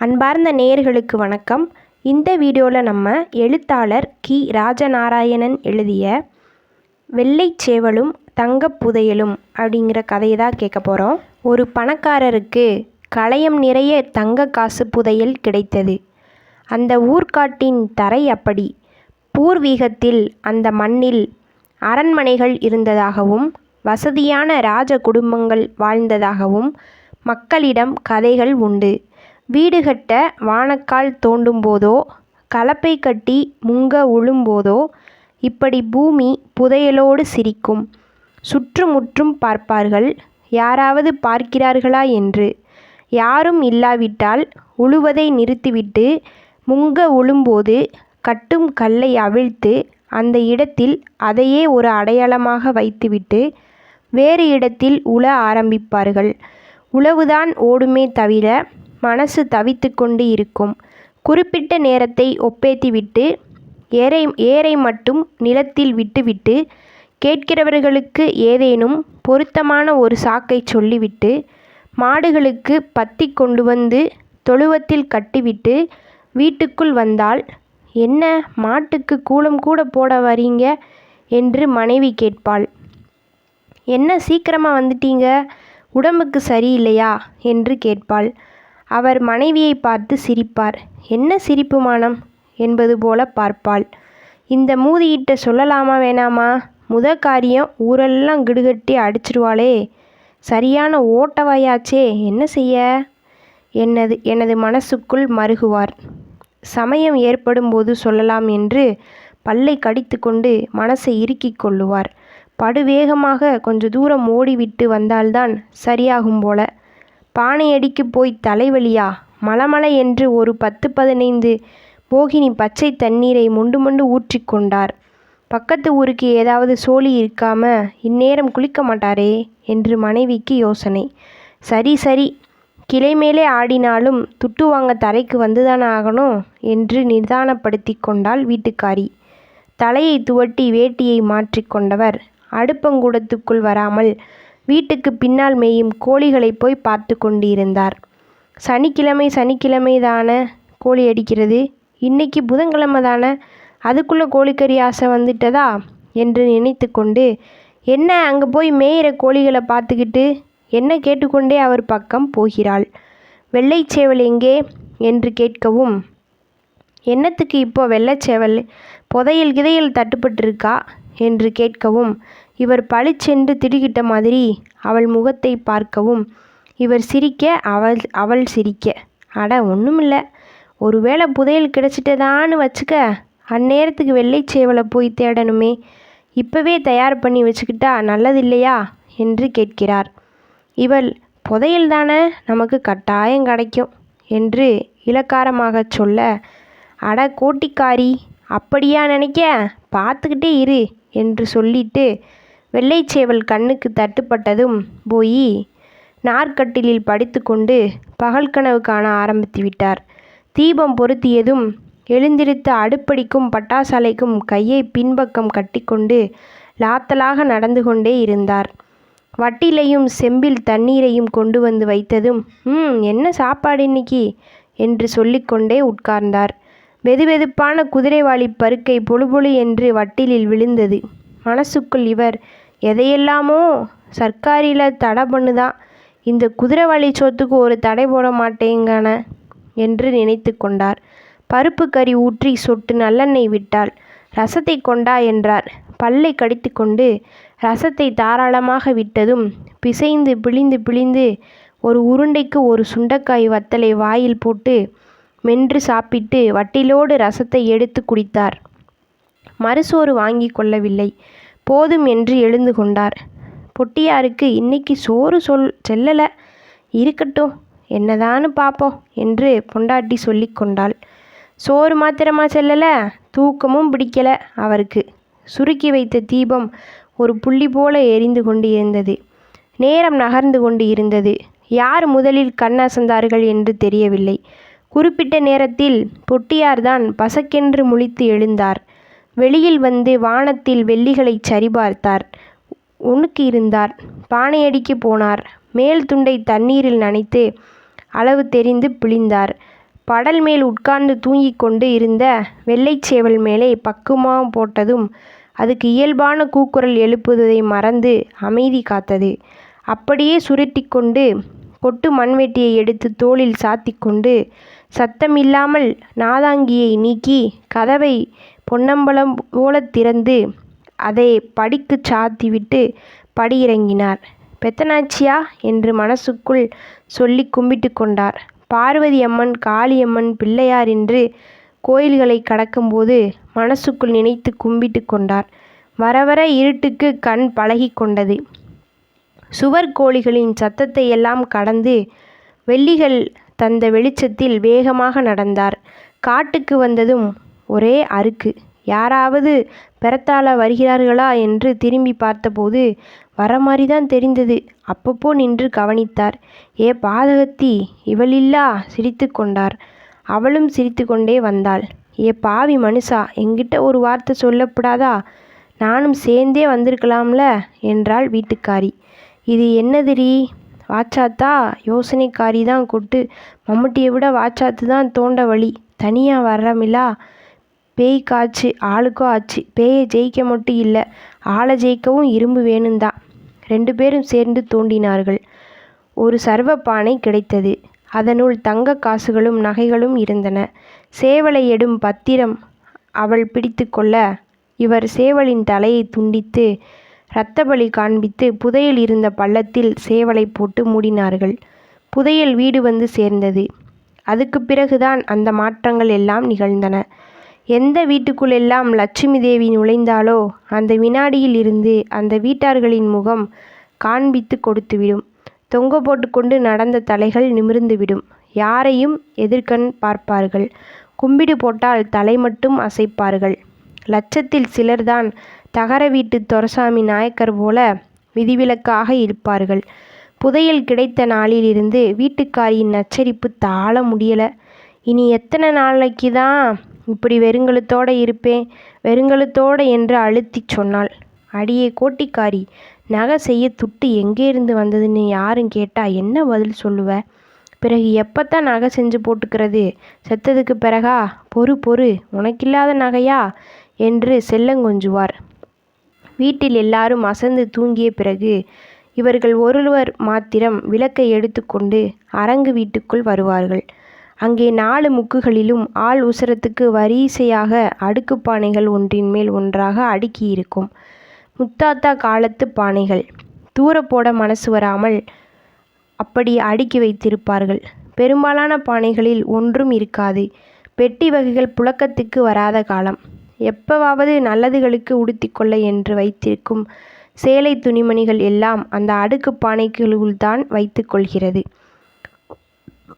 அன்பார்ந்த நேயர்களுக்கு வணக்கம். இந்த வீடியோவில் நம்ம எழுத்தாளர் கி. ராஜநாராயணன் எழுதிய வெள்ளை சேவலும் தங்கப் புதையலும் அப்படிங்கிற கதையை தான் கேட்க போகிறோம் ஒரு பணக்காரருக்கு களையம் நிறைய தங்க காசு புதையல் கிடைத்தது. அந்த ஊர்காட்டின் தரை அப்படி. பூர்வீகத்தில் அந்த மண்ணில் அரண்மனைகள் இருந்ததாகவும் வசதியான ராஜ குடும்பங்கள் வாழ்ந்ததாகவும் மக்களிடம் கதைகள் உண்டு. வீடு கட்ட வானக்கால் தோண்டும் போதோ கலப்பை கட்டி முங்க உழும்போதோ இப்படி பூமி புதையலோடு சிரிக்கும். சுற்றுமுற்றும் பார்ப்பார்கள். யாராவது பார்க்கிறார்களா என்று. யாரும் இல்லாவிட்டால் உழுவதை நிறுத்திவிட்டு முங்க உழும்போது கட்டும் கல்லை அவிழ்த்து அந்த இடத்தில் அதையே ஒரு அடையாளமாக வைத்துவிட்டு வேறு இடத்தில் உழ ஆரம்பிப்பார்கள். உழவுதான் ஓடுமே தவிர மனசு தவித்து கொண்டு இருக்கும். குறிப்பிட்ட நேரத்தை ஒப்பேத்திவிட்டு ஏரை ஏரை மட்டும் நிலத்தில் விட்டுவிட்டு கேட்கிறவர்களுக்கு ஏதேனும் பொருத்தமான ஒரு சாக்கை சொல்லிவிட்டு மாடுகளுக்கு பத்தி கொண்டு வந்து தொழுவத்தில் கட்டிவிட்டு வீட்டுக்குள் வந்தால் என்ன மாட்டுக்கு கூலம் கூட போட வரீங்க? என்று மனைவி கேட்பாள். என்ன சீக்கிரமாக வந்துட்டீங்க? உடம்புக்கு சரியில்லையா? என்று கேட்பாள். அவர் மனைவியை பார்த்து சிரிப்பார். என்ன சிரிப்பு மானம்? என்பது போல பார்ப்பாள். இந்த மூதியிட்ட சொல்லலாமா வேணாமா? முத காரியம் ஊரெல்லாம் கிடுகட்டி அடிச்சிருவாளே. சரியான ஓட்டவாயாச்சே என்ன செய்ய? என்னது எனது மனசுக்குள் மருகுவார். சமயம் ஏற்படும்போது சொல்லலாம் என்று பல்லை கடித்து கொண்டு மனசை இறுக்கிக் கொள்ளுவார். படுவேகமாக கொஞ்ச தூரம் ஓடிவிட்டு வந்தால்தான் சரியாகும் போல. பானையடிக்கு போய் தலைவலியா? மளமள என்று ஒரு பத்து பதினைந்து போகினி பச்சை தண்ணீரை மொண்டு மொண்டு ஊற்றி கொண்டார். பக்கத்து ஊருக்கு ஏதாவது சோழி இருக்காம இந்நேரம் குளிக்க மாட்டாரே? என்று மனைவிக்கு யோசனை. சரி சரி கிளை மேலே ஆடினாலும் துட்டு வாங்க தரைக்கு வந்துதானே ஆகணும்? என்று நிதானப்படுத்தி கொண்டாள் வீட்டுக்காரி. தலையை துவட்டி வேட்டியை மாற்றிக்கொண்டவர் அடுப்பங்கூடத்துக்குள் வராமல் வீட்டுக்கு பின்னால் மேயும் கோழிகளை போய் பார்த்து கொண்டிருந்தார். சனிக்கிழமை சனிக்கிழமை தானே கோழி அடிக்கிறது. இன்னைக்கு புதன்கிழமை தானே? அதுக்குள்ளே கோழிக்கறி ஆசை வந்துட்டதா? என்று நினைத்து கொண்டு என்ன அங்கே போய் மேயிற கோழிகளை பார்த்துக்கிட்டு என்ன கேட்டுக்கொண்டே அவர் பக்கம் போகிறாள்? வெள்ளைச்சேவல் எங்கே? என்று கேட்கவும் என்னத்துக்கு இப்போ வெள்ளைச்சேவல் புதையல் கிதையில் தட்டுப்பட்டிருக்கா? என்று கேட்கவும் இவர் பளிச்சென்று திடுக்கிட்ட மாதிரி அவள் முகத்தை பார்க்கவும் இவர் சிரிக்க அவள் அவள் சிரிக்க. அட ஒன்றுமில்ல ஒருவேளை புதையல் கிடச்சிட்டதான்னு வச்சுக்க அந்நேரத்துக்கு வெள்ளைச்சேவலை போய் தேடணுமே. இப்போவே தயார் பண்ணி வச்சுக்கிட்டா நல்லதில்லையா? என்று கேட்கிறார். இவள் புதையல் தானே நமக்கு கட்டாயம் கிடைக்கும் என்று இலக்காரமாக சொல்ல அட கோட்டிக்காரி அப்படியா நினைக்க? பார்த்துக்கிட்டே இரு என்று சொல்லிட்டு வெள்ளைச்சேவல் கண்ணுக்கு தட்டுப்பட்டதும் போய் நார்க்கட்டிலில் படுத்துக்கொண்டு பகல் கனவு காண ஆரம்பித்து விட்டார். தீபம் பொருத்தியதும் எழுந்திருத்த அடுப்படிக்கும் பட்டாசாலைக்கும் கையை பின்பக்கம் கட்டிக்கொண்டு லாத்தலாக நடந்து கொண்டே இருந்தார். வட்டிலையும் செம்பில் தண்ணீரையும் கொண்டு வந்து வைத்ததும் ம் என்ன சாப்பாடு இன்னைக்கு என்று சொல்லிக்கொண்டே உட்கார்ந்தார். வெதுவெதுப்பான குதிரைவாளி பருக்கை பொழுபொழு என்று வட்டிலில் விழுந்தது. மனசுக்குள் இவர் எதையெல்லாமோ சர்க்காரியில் தடை பண்ணுதான் இந்த குதிரைவாளி சோத்துக்கு ஒரு தடை போட மாட்டேங்கான? என்று நினைத்து கொண்டார். பருப்பு கறி ஊற்றி சொட்டு நல்லெண்ணெய் விட்டாள் ரசத்தை கொண்டா என்றார். பல்லை கடித்து கொண்டு ரசத்தை தாராளமாக விட்டதும் பிசைந்து பிழிந்து பிழிந்து ஒரு உருண்டைக்கு ஒரு சுண்டைக்காய் வத்தலை வாயில் போட்டு மென்று சாப்பிட்டு வட்டிலோடு ரசத்தை எடுத்து குடித்தார். மறுசோறு வாங்கி கொள்ளவில்லை. போதும் என்று எழுந்து கொண்டார். பொட்டியாருக்கு இன்னைக்கு சோறு சொல் செல்லலை. இருக்கட்டும் என்னதான்னு பார்ப்போம் என்று பொண்டாட்டி சொல்லி கொண்டாள். சோறு மாத்திரமா செல்லலை? தூக்கமும் பிடிக்கலை அவருக்கு. சுருக்கி வைத்த தீபம் ஒரு புள்ளி போல எரிந்து கொண்டு இருந்தது நேரம் நகர்ந்து கொண்டு இருந்தது. யார் முதலில் கண்ணசந்தார்கள் என்று தெரியவில்லை. குறிப்பிட்ட நேரத்தில் பொட்டியார்தான் பசக்கென்று முழித்து எழுந்தார். வெளியில் வந்து வானத்தில் வெள்ளிகளை சரிபார்த்தார். உணுக்கி இருந்தார் பானையடிக்கு போனார். மேல் துண்டை தண்ணீரில் நனைத்து அளவு தெரிந்து பிழிந்தார். படல் மேல் உட்கார்ந்து தூங்கிக் கொண்டு இருந்த வெள்ளைச்சேவல் மேலே பக்குவம் போட்டதும் அதுக்கு இயல்பான கூக்குரல் எழுப்புவதை மறந்து அமைதி காத்தது. அப்படியே சுருட்டிக் கொண்டு கொட்டு மண்வெட்டியை எடுத்து தோளில் சாத்தி கொண்டு சத்தமில்லாமல் நாதாங்கியை நீக்கி கதவை பொன்னம்பலம் போலத் திறந்து அதை படிக்குச் சாத்திவிட்டு படியிறங்கினார். பெத்தனாச்சியா என்று மனசுக்குள் சொல்லிக் கும்பிட்டுக் கொண்டார். பார்வதி அம்மன் காளியம்மன் பிள்ளையார் என்று கோயில்களைக் கடக்கும்போது மனசுக்குள் நினைத்துக் கும்பிட்டுக் கொண்டார். வரவர இருட்டுக்குக் கண் பழகிக் கொண்டது. சுவர் கோழிகளின் சத்தத்தையெல்லாம் கடந்து வெள்ளிகள் தந்த வெளிச்சத்தில் வேகமாக நடந்தார். காட்டுக்கு வந்ததும் ஒரே அறுக்கு. யாராவது பெறத்தாழ வருகிறார்களா என்று திரும்பி பார்த்தபோது வரமாதிரிதான் தெரிந்தது. அப்பப்போ நின்று கவனித்தார். ஏ பாதகத்தி இவளில்லா சிரித்து கொண்டார். அவளும் சிரித்து கொண்டே வந்தாள். ஏ பாவி மனுஷா எங்கிட்ட ஒரு வார்த்தை சொல்லப்படாதா? நானும் சேர்ந்தே வந்திருக்கலாம்ல என்றாள் வீட்டுக்காரி. இது என்னதுடீ வாச்சாத்தா யோசனைக்காரிதான் கொட்டு மம்முட்டியை விட வாச்சாத்துதான் தோண்ட வழி. தனியாக வர்றமிலா பேய்க்காச்சு ஆளுக்கோ ஆச்சு. பேயை ஜெயிக்க மட்டும் இல்லை ஆள ஜெயிக்கவும் இரும்பு வேணுந்தான். ரெண்டு பேரும் சேர்ந்து தோண்டினார்கள். ஒரு சர்வ பானை கிடைத்தது. அதனுள் தங்க காசுகளும் நகைகளும் இருந்தன. சேவலை எடும் பத்திரம் அவள் பிடித்து கொள்ள இவர் சேவலின் தலையை துண்டித்து இரத்தபலி காண்பித்து புதையில் இருந்த பள்ளத்தில் சேவலைப் போட்டு மூடினார்கள். புதையல் வீடு வந்து சேர்ந்தது. அதுக்குப் பிறகுதான் அந்த மாற்றங்கள் எல்லாம் நிகழ்ந்தன. எந்த வீட்டுக்குள்ளெல்லாம் லட்சுமி தேவி நுழைந்தாளோ அந்த வினாடியில் இருந்து அந்த வீட்டார்களின் முகம் காண்பித்துக் கொடுத்துவிடும். தொங்க போட்டுக்கொண்டு நடந்த தலைகள் நிமிர்ந்துவிடும். யாரையும் எதிர்க்கண் பார்ப்பார்கள். கும்பிடு போட்டால் தலை மட்டும் அசைப்பார்கள். லட்சத்தில் சிலர்தான் தகர வீட்டு தொரசாமி நாயக்கர் போல விதிவிலக்காக இருப்பார்கள். புதையல் கிடைத்த நாளிலிருந்து வீட்டுக்காரியின் நச்சரிப்பு தாழ முடியல. இனி எத்தனை நாளைக்கு தான் இப்படி வெறுங்கழுத்தோட இருப்பேன் வெறுங்கழுத்தோட என்று அழுத்திச் சொன்னாள். அடியே கோட்டிக்காரி நகை செய்ய துட்டு எங்கேருந்து வந்ததுன்னு யாரும் கேட்டால் என்ன பதில் சொல்லுவ? பிறகு எப்பத்தான் நகை செஞ்சு போட்டுக்கிறது செத்ததுக்கு பிறகா? பொறு பொறு உனக்கில்லாத நகையா? என்று செல்லங்கொஞ்சுவார் வீட்டில் எல்லாரும் அசந்து தூங்கிய பிறகு இவர்கள் ஒருவர் மாத்திரம் விளக்கை எடுத்துக்கொண்டு அரங்கு வீட்டுக்குள் வருவார்கள். அங்கே நாலு முக்குகளிலும் ஆள் உசரத்துக்கு வரிசையாக அடுக்குப் பானைகள் ஒன்றின்மேல் ஒன்றாக அடுக்கியிருக்கும். முத்தாத்தா காலத்து பானைகள். தூர போட மனசு வராமல் அப்படி அடுக்கி வைத்திருப்பார்கள். பெரும்பாலான பானைகளில் ஒன்றும் இருக்காது. பெட்டி வகைகள் புழக்கத்துக்கு வராத காலம். எப்பவாவது நல்லதுகளுக்கு உடுத்திக்கொள்ள என்று வைத்திருக்கும் சேலை துணிமணிகள் எல்லாம் அந்த அடுக்கு பானைகளுக்குள்தான் வைத்துக் கொள்கிறது.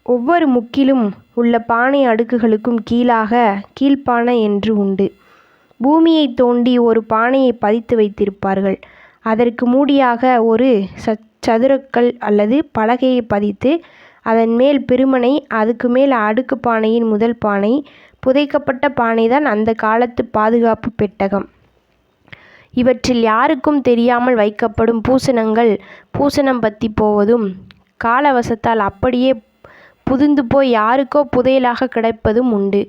ஒவ்வொரு முக்கிலும் உள்ள பானை அடுக்குகளுக்கும் கீழாக கீழ்ப்பானை என்று உண்டு. பூமியைத் தோண்டி ஒரு பானையைப் பதித்து வைத்திருப்பார்கள். அதற்கு மூடியாக ஒரு சதுரக்கல் அல்லது பலகையைப் பதித்து அதன் மேல் பெருமனை பிருமனை அதுக்குமேல் அடுக்குப் பானையின் முதல் பானை. புதைக்கப்பட்ட பானைதான் அந்தக் காலத்துப் பாதுகாப்புப் பெட்டகம். இவற்றில் யாருக்கும் தெரியாமல் வைக்கப்படும் பூசணங்கள் பூசணம் பத்திப் போவதும் காலவசத்தால் அப்படியே புதுந்துபோய் யாருக்கோ புதையலாக கிடைப்பதும் உண்டு.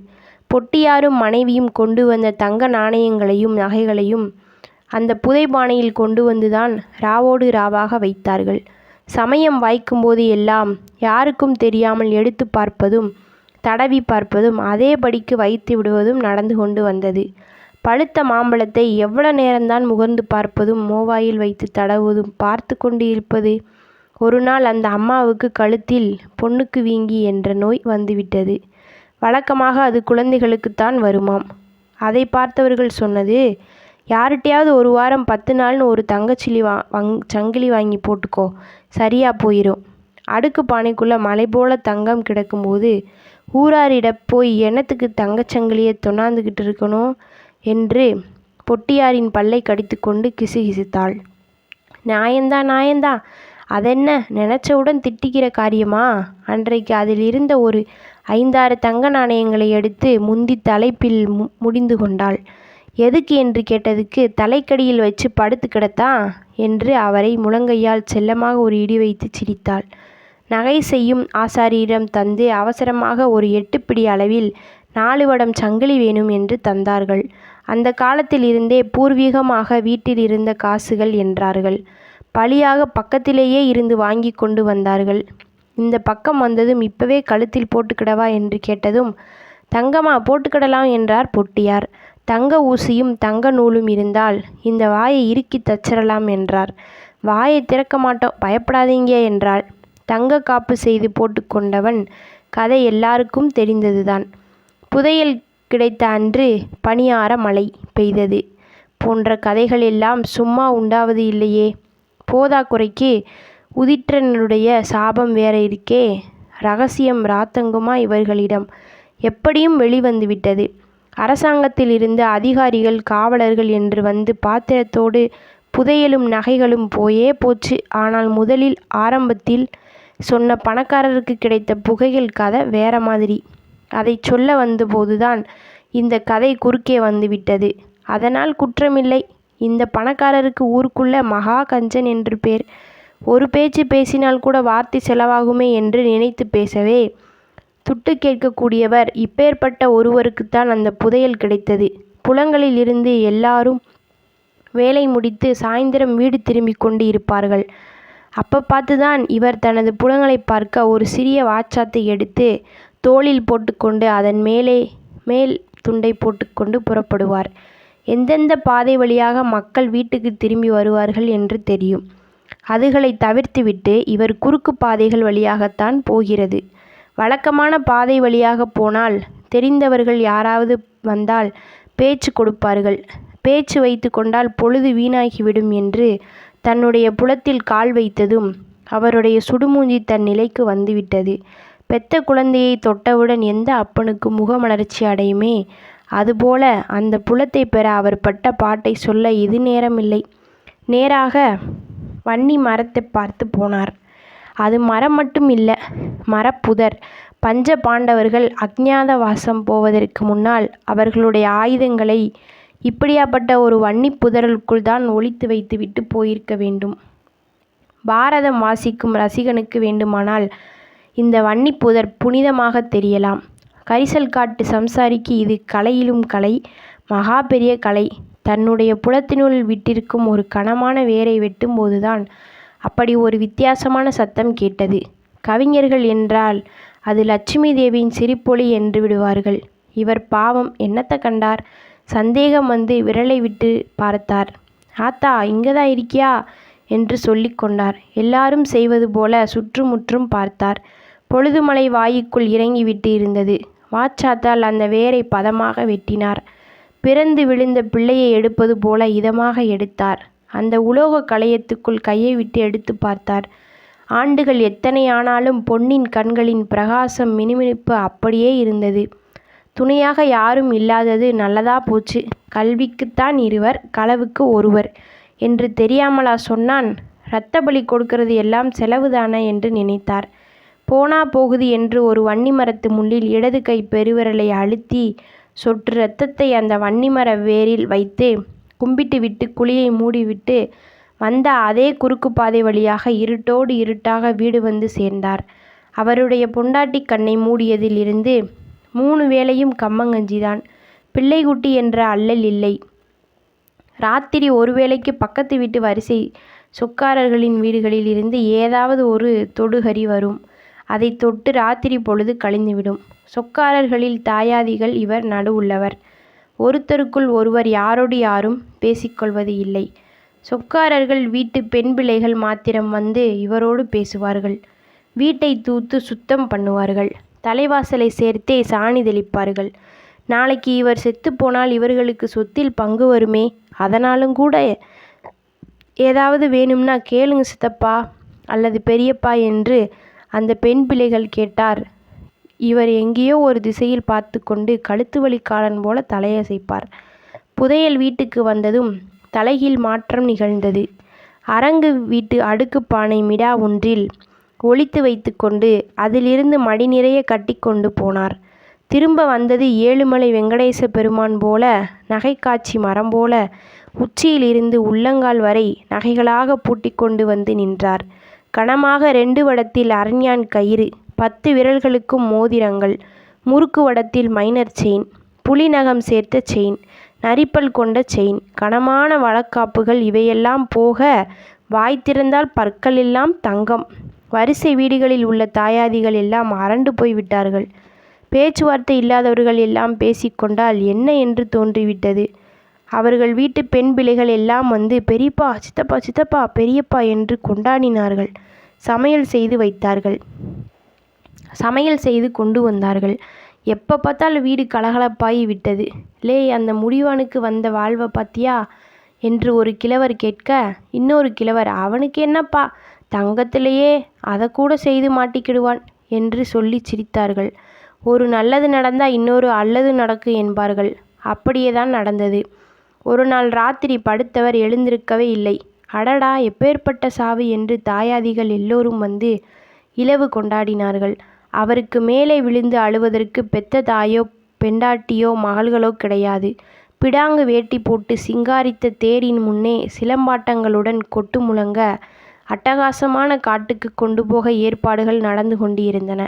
பொட்டியாரும் மனைவியும் கொண்டு வந்த தங்க நாணயங்களையும் நகைகளையும் அந்த புதைபானையில் கொண்டு வந்துதான் ராவோடு ராவாக வைத்தார்கள். சமயம் வாய்க்கும்போது எல்லாம் யாருக்கும் தெரியாமல் எடுத்துப் பார்ப்பதும் தடவி பார்ப்பதும் அதேபடிக்கு வைத்துவிடுவதும் நடந்து கொண்டு வந்தது. பழுத்த மாம்பழத்தை எவ்வளவு நேரந்தான் முகர்ந்து பார்ப்பதும் மோவாயில் வைத்து தடவுவதும் பார்த்து கொண்டு இருப்பது? ஒருநாள் அந்த அம்மாவுக்கு கழுத்தில் பொண்ணுக்கு வீங்கி என்ற நோய் வந்துவிட்டது. வழக்கமாக அது குழந்தைகளுக்குத்தான் வருமாம். அதைப் பார்த்தவர்கள் சொன்னது யாருட்டயாவது ஒரு வாரம் பத்து நாள்னு ஒரு தங்கச் சங்கிலி வாங்கி போட்டுக்கோ சரியாப் போயிரும். அடுக்குப் பானைக்குள்ள மலைபோல தங்கம் கிடக்கும்போது ஊராரிடப் போய் என்னத்துக்கு தங்கச் தொண்ணாந்துக்கிட்டு இருக்கணும் என்று பொட்டியாரின் பல்லைக் கடித்துக்கொண்டு கிசுகிசுத்தாள். நியாயந்தான் நியாயந்தான் அதென்ன நினச்சவுடன் திட்டிக்கிற காரியமா? அன்றைக்கு அதில் இருந்த ஒரு ஐந்தாறு தங்க நாணயங்களை எடுத்து முந்தி தலைப்பில் முடிந்து கொண்டாள். எதுக்கு என்று கேட்டதுக்கு தலைக்கடியில் வச்சு படுத்து கிடத்தா என்று அவரை முழங்கையால் செல்லமாக ஒரு இடி வைத்துச் சிரித்தாள். நகை செய்யும் ஆசாரியிடம் தந்து அவசரமாக ஒரு எட்டுப்பிடி அளவில் நாலு வடம் சங்கிலி வேணும் என்று தந்தார்கள் அந்த காலத்தில் இருந்தே பூர்வீகமாக வீட்டில் இருந்த காசுகள் என்றார்கள் பழியாக பக்கத்திலேயே இருந்து வாங்கி கொண்டு வந்தார்கள். இந்த பக்கம் வந்ததும் இப்பவே கழுத்தில் போட்டுக்கிடவா என்று கேட்டதும் தங்கமா போட்டுக்கிடலாம் என்றார் பொட்டியார். தங்க ஊசியும் தங்க நூலும் இருந்தால் இந்த வாயை இறுக்கி தச்சிரலாம் என்றார். வாயை திறக்க மாட்டோம் பயப்படாதீங்க என்றாள். தங்க காப்பு செய்து போட்டுக்கொண்டவன் கதை எல்லாருக்கும் தெரிந்ததுதான். புதையல் கிடைத்த அன்று பனியார மழை பெய்தது. போன்ற கதைகள் எல்லாம் சும்மா உண்டாவது இல்லையே. போதா குறைக்கு உதிற்றனுடைய சாபம் வேற இருக்கே. ரகசியம் ராத்தங்குமா இவர்களிடம்? எப்படியும் வெளிவந்து விட்டது. அரசாங்கத்தில் இருந்த அதிகாரிகள் காவலர்கள் என்று வந்து பாத்திரத்தோடு புதையலும் நகைகளும் போயே போச்சு. ஆனால் முதலில் ஆரம்பத்தில் சொன்ன பணக்காரருக்கு கிடைத்த புகைகள் கதை வேற மாதிரி. அதை சொல்ல வந்தபோதுதான் இந்த கதை குறுக்கே வந்துவிட்டது அதனால் குற்றமில்லை. இந்த பணக்காரருக்கு ஊருக்குள்ள மகா கஞ்சன் என்று பேர். ஒரு பேச்சு பேசினால் கூட வார்த்தை செலவாகுமே என்று நினைத்து பேசவே துட்டு கேட்கக்கூடியவர் இப்பேற்பட்ட ஒருவருக்குத்தான் அந்த புதையல் கிடைத்தது. புலங்களில் இருந்து எல்லாரும் வேலை முடித்து சாயந்தரம் வீடு திரும்பிக் கொண்டு இருப்பார்கள். அப்போ பார்த்துதான் இவர் தனது புலங்களை பார்க்க ஒரு சிறிய வாட்சாத்தை எடுத்து தோளில் போட்டுக்கொண்டு அதன் மேலே மேல் துண்டை போட்டுக்கொண்டு புறப்படுவார். எந்தெந்த பாதை வழியாக மக்கள் வீட்டுக்கு திரும்பி வருவார்கள் என்று தெரியும். அதுகளை தவிர்த்துவிட்டு இவர் குறுக்கு பாதைகள் வழியாகத்தான் போகிறது. வழக்கமான பாதை வழியாக போனால் தெரிந்தவர்கள் யாராவது வந்தால் பேச்சு கொடுப்பார்கள். பேச்சு வைத்து கொண்டால் பொழுது வீணாகிவிடும் என்று தன்னுடைய புலத்தில் கால் வைத்ததும் அவருடைய சுடுமூஞ்சி தன் நிலைக்கு வந்துவிட்டது. பெத்த குழந்தையை தொட்டவுடன் எந்த அப்பனுக்கு முகமலர்ச்சி அடையுமே அதுபோல அந்த புலத்தை பெற அவர் பட்ட பாட்டை சொல்ல இது நேரமில்லை. நேராக வன்னி மரத்தை பார்த்து போனார். அது மரம் மட்டும் இல்லை மரப்புதர். பஞ்ச பாண்டவர்கள் அஜ்ஞாத வாசம் போவதற்கு முன்னால் அவர்களுடைய ஆயுதங்களை இப்படியாப்பட்ட ஒரு வன்னி புதருக்குள் தான் ஒளித்து வைத்துவிட்டு போயிருக்க வேண்டும். பாரதம் வாசிக்கும் ரசிகனுக்கு வேண்டுமானால் இந்த வன்னி புதர் புனிதமாக தெரியலாம். கரிசல் காட்டு சம்சாரிக்கு இது கலையிலும் கலை மகா பெரிய கலை. தன்னுடைய புலத்தினுள் விட்டிருக்கும் ஒரு கனமான வேரை வெட்டும்போதுதான் அப்படி ஒரு வித்தியாசமான சத்தம் கேட்டது. கவிஞர்கள் என்றால் அது லட்சுமி தேவியின் சிரிப்பொலி என்று விடுவார்கள். இவர் பாவம் என்னத்தை கண்டார்? சந்தேகம் வந்து விரலை விட்டு பார்த்தார். ஆத்தா இங்கதான் இருக்கியா? என்று சொல்லிக்கொண்டார் எல்லாரும் செய்வது போல சுற்றுமுற்றும் பார்த்தார். பொழுதுமலை வாயுக்குள் இறங்கிவிட்டு இருந்தது. வாச்சாத்தால் அந்த வேரை பதமாக வெட்டினார். பிறந்து விழுந்த பிள்ளையை எடுப்பது போல இதமாக எடுத்தார். அந்த உலோக களையத்துக்குள் கையை விட்டு எடுத்து பார்த்தார். ஆண்டுகள் எத்தனை ஆனாலும் பொன்னின் கண்களின் பிரகாசம் மினுமினுப்பு அப்படியே இருந்தது. துணையாக யாரும் இல்லாதது நல்லதா போச்சு. கல்விக்குத்தான் இருவர் களவுக்கு ஒருவர் என்று தெரியாமலா சொன்னான். இரத்த பலி கொடுக்கிறது எல்லாம் செலவுதானே என்று நினைத்தார். போனா போகுது என்று ஒரு வன்னிமரத்து முள்ளில் இடது கை பெருவிரலை அழுத்தி சொட்டு இரத்தத்தை அந்த வன்னிமர வேரில் வைத்து கும்பிட்டு விட்டு குழியை மூடிவிட்டு வந்த அதே குறுக்கு பாதை வழியாக இருட்டோடு இருட்டாக வீடு வந்து சேர்ந்தார். அவருடைய பொண்டாட்டி கண்ணை மூடியதில் இருந்து மூணு வேளையும் கம்மங்கஞ்சிதான். பிள்ளைகுட்டி என்ற அல்லல் இல்லை. ராத்திரி ஒரு வேளைக்கு பக்கத்து வீட்டு வரிசை சொக்காரர்களின் வீடுகளில் இருந்து ஏதாவது ஒரு தொடுகறி வரும். அதை தொட்டு ராத்திரி பொழுது கழிந்துவிடும். சொக்காரர்களில் தாயாதிகள் இவர் நடுவுள்ளவர் ஒருத்தருக்குள் ஒருவர் யாரோடு யாரும் பேசிக்கொள்வது இல்லை. சொக்காரர்கள் வீட்டு பெண் பிள்ளைகள் மாத்திரம் வந்து இவரோடு பேசுவார்கள். வீட்டை தூத்து சுத்தம் பண்ணுவார்கள். தலைவாசலை சேர்த்தே சாணி தெளிப்பார்கள். நாளைக்கு இவர் செத்துப்போனால் இவர்களுக்கு சொத்தில் பங்கு வருமே? அதனாலும் கூட ஏதாவது வேணும்னா கேளுங்க சித்தப்பா அல்லது பெரியப்பா என்று அந்த பெண் பிள்ளைகள் கேட்டார் இவர் எங்கேயோ ஒரு திசையில் பார்த்து கொண்டு கழுத்து வலிக்காரன் போல தலையசைப்பார். புதையல் வீட்டுக்கு வந்ததும் தலைகீழ் மாற்றம் நிகழ்ந்தது. அரங்கு வீட்டு அடுக்கு பானை மிடா ஒன்றில் ஒளித்து வைத்துக்கொண்டு அதிலிருந்து மடி நிறைய கட்டி கொண்டு போனார். திரும்ப வந்தது ஏழுமலை வெங்கடேச பெருமான் போல நகைக்காட்சி மரம் போல உச்சியில் இருந்து உள்ளங்கால் வரை நகைகளாக பூட்டிக்கொண்டு வந்து நின்றார். கனமாக ரெண்டு வடத்தில் அரண்யான் கயிறு பத்து விரல்களுக்கும் மோதிரங்கள் முறுக்கு வடத்தில் மைனர் செயின் புலிநகம் சேர்த்த செயின் நரிப்பல் கொண்ட செயின் கனமான வளக்காப்புகள் இவையெல்லாம் போக வாய் திறந்தால் பற்கள் எல்லாம் தங்கம். வரிசை வீடுகளில் உள்ள தாயாதிகள் எல்லாம் அரண்டு போய் விட்டார்கள். பேச்சுவார்த்தை இல்லாதவர்கள் எல்லாம் பேசிக்கொண்டால் என்ன என்று தோன்றிவிட்டது? அவர்கள் வீட்டு பெண் பிள்ளைகள் எல்லாம் வந்து பெரியப்பா சித்தப்பா சித்தப்பா பெரியப்பா என்று கொண்டாடினார்கள். சமையல் செய்து வைத்தார்கள். சமையல் செய்து கொண்டு வந்தார்கள். எப்போ பார்த்தாலும் வீடு கலகலப்பாகி விட்டது. லே அந்த முடிவானுக்கு வந்த வாழ்வை பார்த்தியா என்று ஒரு கிழவர் கேட்க இன்னொரு கிழவர் அவனுக்கு என்னப்பா? தங்கத்திலேயே அதை கூட செய்து மாட்டிக்கிடுவான் என்று சொல்லி சிரித்தார்கள். ஒரு நல்லது நடந்தால் இன்னொரு அல்லது நடக்கு என்பார்கள். அப்படியே தான் நடந்தது. ஒரு நாள் ராத்திரி படுத்தவர் எழுந்திருக்கவே இல்லை. அடடா எப்பேற்பட்ட சாவு என்று தாயாதிகள் எல்லோரும் வந்து இலவு கொண்டாடினார்கள். அவருக்கு மேலே விழுந்து அழுவதற்கு பெத்த தாயோ பெண்டாட்டியோ மகள்களோ கிடையாது. பிடாங்கு வேட்டி போட்டு சிங்காரித்த தேரின் முன்னே சிலம்பாட்டங்களுடன் கொட்டு முழங்க அட்டகாசமான காட்டுக்கு கொண்டு போக ஏற்பாடுகள் நடந்து கொண்டிருந்தன.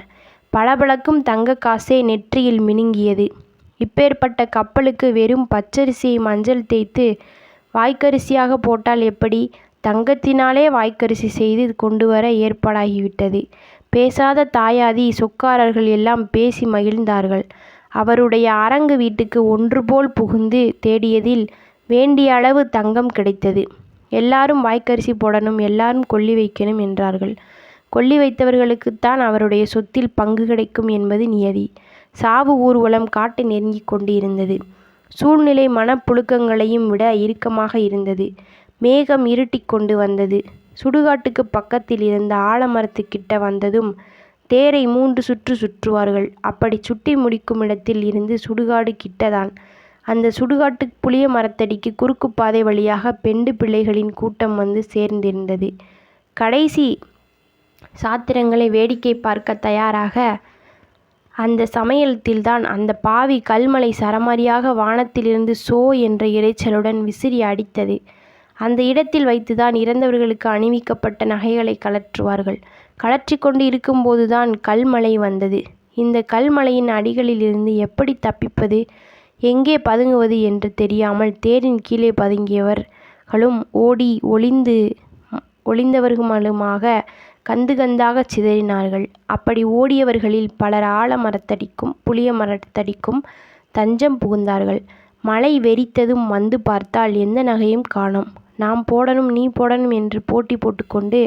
பளபளக்கும் தங்க காசே நெற்றியில் மினுங்கியது. இப்பேற்பட்ட கப்பலுக்கு வெறும் பச்சரிசியை மஞ்சள் தேய்த்து வாய்க்கரிசியாக போட்டால் எப்படி? தங்கத்தினாலே வாய்க்கரிசி செய்து கொண்டு வர ஏற்பாடாகிவிட்டது. பேசாத தாயாதி சொக்காரர்கள் எல்லாம் பேசி மகிழ்ந்தார்கள். அவருடைய அரங்கு வீட்டுக்கு ஒன்று போல் புகுந்து தேடியதில் வேண்டிய அளவு தங்கம் கிடைத்தது. எல்லாரும் வாய்க்கரிசி போடணும் எல்லாரும் கொல்லி வைக்கணும் என்றார்கள். கொல்லி வைத்தவர்களுக்குத்தான் அவருடைய சொத்தில் பங்கு கிடைக்கும் என்பது நியதி. சாவு ஊர்வலம் காட்டு நெருங்கி கொண்டு இருந்தது சூழ்நிலை மனப்புழுக்கங்களையும் விட இறுக்கமாக இருந்தது. மேகம் இருட்டிக் கொண்டு வந்தது. சுடுகாட்டுக்கு பக்கத்தில் இருந்த ஆலமரத்துக்கிட்ட வந்ததும் தேரை மூன்று சுற்று சுற்றுவார்கள். அப்படி சுட்டி முடிக்கும் இடத்தில் இருந்து சுடுகாடு கிட்டதான். அந்த சுடுகாட்டு புளிய மரத்தடிக்கு குறுக்கு பாதை வழியாக பெண்டு பிள்ளைகளின் கூட்டம் வந்து சேர்ந்திருந்தது. கடைசி சாத்திரங்களை வேடிக்கை பார்க்க தயாராக அந்த சமயத்தில்தான் அந்த பாவி கல்மலை சரமாரியாக வானத்திலிருந்து சோ என்ற இரைச்சலுடன் விசிறி அடித்தது. அந்த இடத்தில் வைத்துதான் இறந்தவர்களுக்கு அணிவிக்கப்பட்ட நகைகளை கலற்றுவார்கள் கலற்றி கொண்டு இருக்கும்போதுதான் கல்மலை வந்தது. இந்த கல்மலையின் அடிகளிலிருந்து எப்படி தப்பிப்பது? எங்கே பதுங்குவது என்று தெரியாமல் தேரின் கீழே பதுங்கியவர்களும் ஓடி ஒளிந்து ஒளிந்தவர்களுமாக கந்து கந்தாக சிதறினார்கள். அப்படி ஓடியவர்களில் பலர் ஆலமரத்தடிக்கும் புளிய மரத்தடிக்கும் தஞ்சம் புகுந்தார்கள். மழை வெறித்ததும் வந்து பார்த்தால் எந்த நகையும் காணோம். நாம் போடணும் நீ போடணும் என்று போட்டி போட்டுக்கொண்டு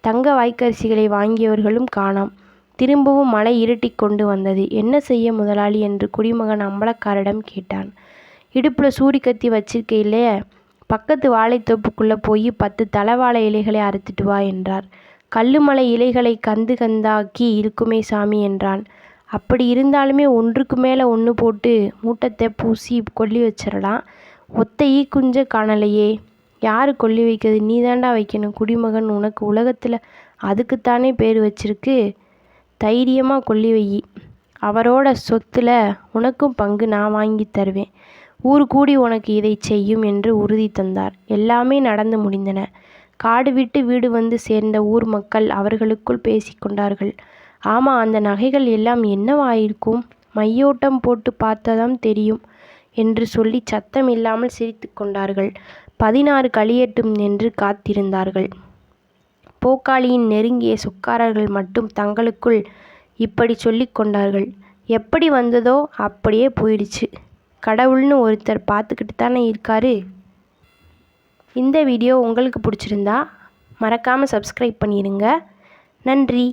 தங்க வாய்க்கரிசிகளை வாங்கியவர்களும் காணாம். திரும்பவும் மழை இருட்டிக் கொண்டு வந்தது. என்ன செய்ய முதலாளி என்று குடிமகன் அம்பலக்காரிடம் கேட்டான். இடுப்பில் சூரி கத்தி வச்சிருக்கையிலே பக்கத்து வாழைத்தோப்புக்குள்ளே போய் பத்து தலைவாழை இலைகளை அறுத்துட்டு வா என்றார். கல்லுமலை இலைகளை கந்து கந்தாக்கி இருக்குமே சாமி என்றான். அப்படி இருந்தாலுமே ஒன்றுக்கு மேலே ஒன்று போட்டு மூட்டத்தை பூசி கொல்லி வச்சிடலாம். ஒத்த ஈ குஞ்ச காணலையே. யார் கொல்லி வைக்கிறது? நீ தாண்டா வைக்கணும். குடிமகன் உனக்கு உலகத்தில் அதுக்குத்தானே பேர் வச்சிருக்கு. தைரியமாக கொல்லி வை. அவரோட சொத்தில் உனக்கும் பங்கு நான் வாங்கி தருவேன். ஊர் கூடி உனக்கு இதை செய்யும் என்று உறுதி தந்தார். எல்லாமே நடந்து முடிந்தன. காடு விட்டு வீடு வந்து சேர்ந்த ஊர் மக்கள் அவர்களுக்குள் பேசிக்கொண்டார்கள் ஆமாம் அந்த நகைகள் எல்லாம் என்னவாயிருக்கும்? மையோட்டம் போட்டு பார்த்ததாம் தெரியும் என்று சொல்லி சத்தம் இல்லாமல் சிரித்து கொண்டார்கள். பதினாறு களியட்டும் என்று காத்திருந்தார்கள். போக்காளியின் நெருங்கிய சொக்காரர்கள் மட்டும் தங்களுக்குள் இப்படி சொல்லி கொண்டார்கள். எப்படி வந்ததோ அப்படியே போயிடுச்சு. கடவுள்னு ஒருத்தர் பார்த்துக்கிட்டு தானே இருக்காரு? இந்த வீடியோ உங்களுக்கு பிடிச்சிருந்தா மறக்காமல் சப்ஸ்கிரைப் பண்ணிடுங்க நன்றி.